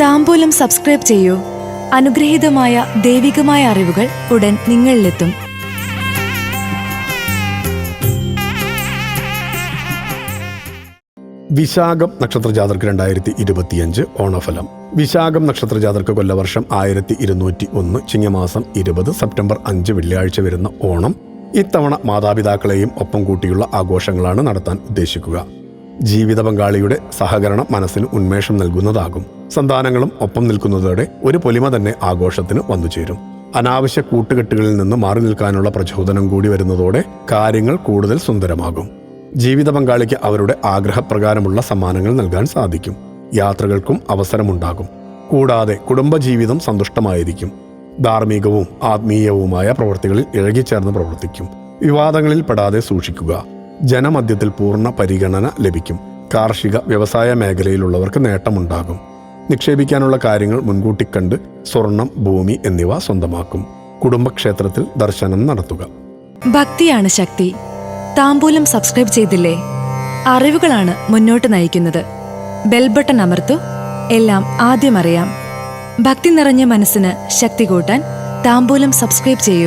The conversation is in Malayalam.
താമ്പൂലം സബ്സ്ക്രൈബ് ചെയ്യൂ. അനുഗ്രഹീതമായ ദൈവികമായ അറിവുകൾ ഉടൻ നിങ്ങളിലെത്തും. വിശാഖം നക്ഷത്ര ജാതർക്ക് രണ്ടായിരത്തി ഇരുപത്തിയഞ്ച് ഓണഫലം. വിശാഖം നക്ഷത്ര ജാതർക്ക് കൊല്ലവർഷം ആയിരത്തി ഇരുന്നൂറ്റി ഒന്ന് ചിങ്ങമാസം ഇരുപത് സെപ്റ്റംബർ അഞ്ച് വെള്ളിയാഴ്ച വരുന്ന ഓണം. ഇത്തവണ മാതാപിതാക്കളെയും ഒപ്പം കൂട്ടിയുള്ള ആഘോഷങ്ങളാണ് നടത്താൻ ഉദ്ദേശിക്കുക. ജീവിത പങ്കാളിയുടെ സഹകരണം മനസ്സിന് ഉന്മേഷം നൽകുന്നതാകും. സന്താനങ്ങളും ഒപ്പം നിൽക്കുന്നതോടെ ഒരു പൊലിമ തന്നെ ആഘോഷത്തിന് വന്നുചേരും അനാവശ്യ കൂട്ടുകെട്ടുകളിൽ നിന്ന് മാറി നിൽക്കാനുള്ള പ്രചോദനം കൂടി വരുന്നതോടെ കാര്യങ്ങൾ കൂടുതൽ സുന്ദരമാകും. ജീവിത പങ്കാളിക്ക് അവരുടെ ആഗ്രഹപ്രകാരമുള്ള സമ്മാനങ്ങൾ നൽകാൻ സാധിക്കും. യാത്രകൾക്കും അവസരമുണ്ടാകും. കൂടാതെ കുടുംബജീവിതം സന്തുഷ്ടമായിരിക്കും. ധാർമ്മികവും ആത്മീയവുമായ പ്രവൃത്തികളിൽ ഇഴകിച്ചേർന്ന് പ്രവർത്തിക്കും. വിവാദങ്ങളിൽ പെടാതെ സൂക്ഷിക്കുക. ജനമധ്യത്തിൽ പൂർണ പരിഗണന ലഭിക്കും. കാർഷിക വ്യവസായ മേഖലയിലുള്ളവർക്ക് നേട്ടമുണ്ടാകും. നിക്ഷേപിക്കാനുള്ള കാര്യങ്ങൾ മുൻകൂട്ടി കണ്ട് സ്വർണം ഭൂമി എന്നിവ സ്വന്തമാക്കും. കുടുംബക്ഷേത്രത്തിൽ ദർശനം നടത്തുക. ഭക്തിയാണ് ശക്തി. താമ്പൂലം സബ്സ്ക്രൈബ് ചെയ്തില്ലേ? അറിവുകളാണ് മുന്നോട്ട് നയിക്കുന്നത്. ബെൽബട്ടൺ അമർത്തു. എല്ലാം ആദ്യം അറിയാം. ഭക്തി നിറഞ്ഞ മനസ്സിന് ശക്തി കൂട്ടാൻ താമ്പൂലം സബ്സ്ക്രൈബ് ചെയ്യൂ.